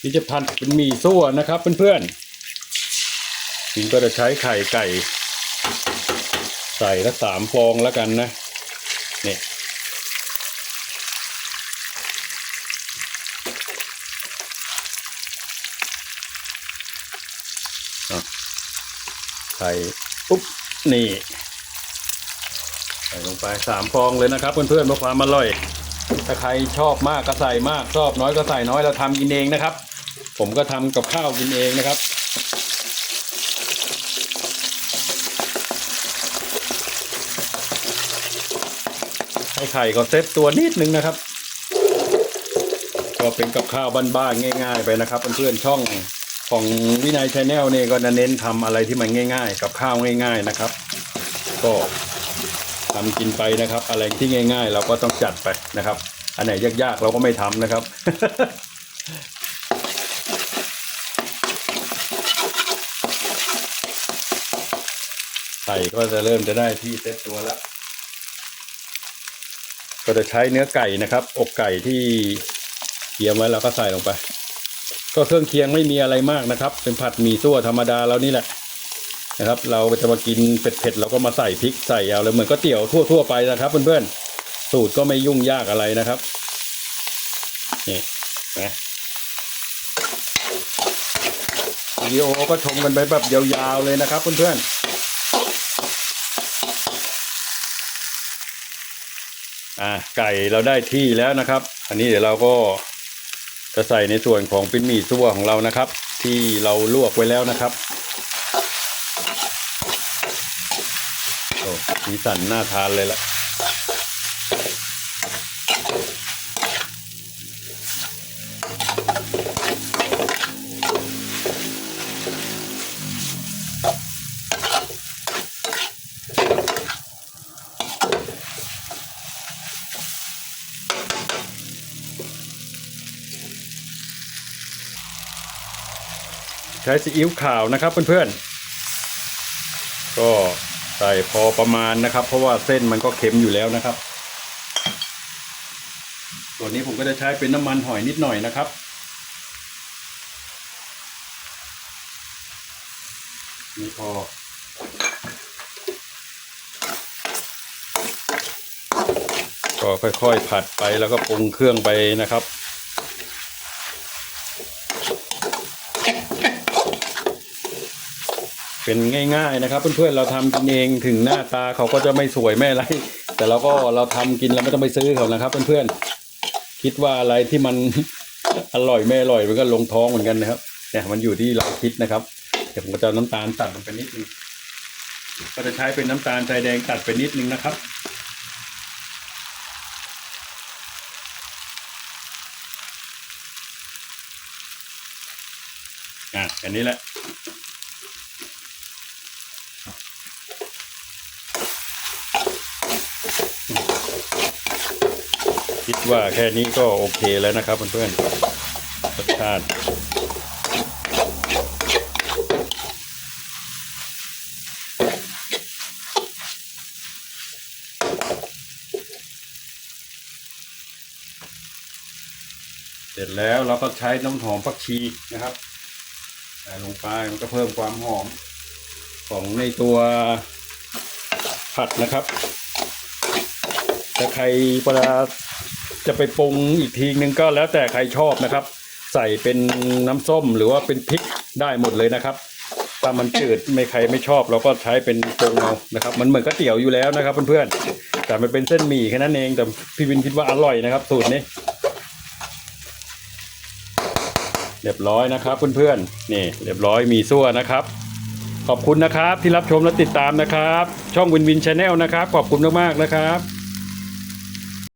ที่จะพันเป็นหมี่ซั่วนะครับเพื่อนๆผมก็จะใช้ไข่ไก่ ใส่ละสามฟองแล้วกันนะเนี่ยอะใส่ปุ๊บนี่ใส่ลงไปสามฟองเลยนะครับ เพื่อนๆเพื่อความอร่อย ถ้าใครชอบมากก็ใส่มากชอบน้อยก็ใส่น้อยเราทำกินเองนะครับ ผมก็ทำกับข้าวกินเองนะครับ ให้ไข่ก็เซตตัวนิดนึงนะครับ ก็เป็นกับข้าวบ้านๆง่าย ๆ ไปนะครับเพื่อนๆช่องของวินัยชาแนลเนี่ก็จะเน้นทำอะไรที่มันง่าย ๆ กับข้าวง่าย ๆนะครับ ก็ทำกินไปนะครับ อะไรที่ง่าย ๆ เราก็ต้องจัดไปนะครับ อันไหนยากๆเราก็ไม่ทำนะครับ ไข่ก็จะเริ่มจะได้ที่เซ็ตตัวแล้ว ก็จะใช้เนื้อไก่นะครับ อกไก่ที่เตรียมไว้แล้วก็ใส่ลงไป ก็เครื่องเคียงไม่มีอะไรมากนะครับ เป็นผัดหมี่ซั่วธรรมดาแล้วนี่แหละนะครับ เราจะมากินเผ็ดๆเราก็มาใส่พริกใส่เอาเลยเหมือนก๋วยเตี๋ยวทั่วๆไปนะครับเพื่อนๆสูตรก็ไม่ยุ่งยากอะไรนะครับนี่นะวิดีโอก็ชมกันไปแบบยาวๆเลยนะครับเพื่อนๆ อ่าไก่เราได้ที่แล้วนะครับ อันนี้เดี๋ยวเราก็จะใส่ในส่วนของเป็นหมี่ซั่วของเรานะครับ ที่เราลวกไว้แล้วนะครับโอ้สีสันน่าทานเลยล่ะ ใช้ซีอิ๊วขาวนะครับเพื่อนๆ ก็ใส่พอประมาณนะครับ เพราะว่าเส้นมันก็เค็มอยู่แล้วนะครับ ส่วนนี้ผมก็จะใช้เป็นน้ำมันหอยนิดหน่อยนะครับ นี่พอก็ค่อยๆผัดไปแล้วก็ปรุงเครื่องไปนะครับ เป็นง่ายๆนะครับ เพื่อนๆเราทำกินเองถึงหน้าตาเขาก็จะไม่สวยไม่อะไร แต่เราก็เราทำกินเราไม่ต้องไปซื้อเขานะครับเพื่อนๆคิดว่าอะไรที่มันอร่อยไม่อร่อยมันก็ลงท้องเหมือนกันนะครับเนี่ยมันอยู่ที่เราคิดนะครับเดี๋ยวผมจะเอาน้ำตาลตัดลงไปนิดนึงก็จะใช้เป็นน้ำตาลทรายแดงตัดไปนิดนึงนะครับอะอันนี้แหละ คิดว่าแค่นี้ก็โอเคแล้วนะครับเพื่อนๆรสชาติเสร็จแล้วเราก็ใช้น้ำหอมผักชีนะครับใส่ลงไปมันก็เพิ่มความหอมของในตัวผัดนะครับแต่ใครเวลา จะไปปรุงอีกทีนึงก็แล้วแต่ใครชอบนะครับ ใส่เป็นน้ำส้มหรือว่าเป็นพริกได้หมดเลยนะครับถ้ามันจืดไม่ใครไม่ชอบ เราก็ใช้เป็นปรุงเอานะครับ มันเหมือนก๋วยเตี๋ยวอยู่แล้วนะครับเพื่อนๆแต่มันเป็นเส้นหมี่แค่นั้นเองแต่พี่วินคิดว่าอร่อยนะครับ สูตรนี้เรียบร้อยนะครับเพื่อนๆนี่เรียบร้อยมีซั่วนะครับ ขอบคุณนะครับที่รับชมและติดตามนะครับ ช่องวินวินชาแนลนะครับ ขอบคุณมากๆนะครับ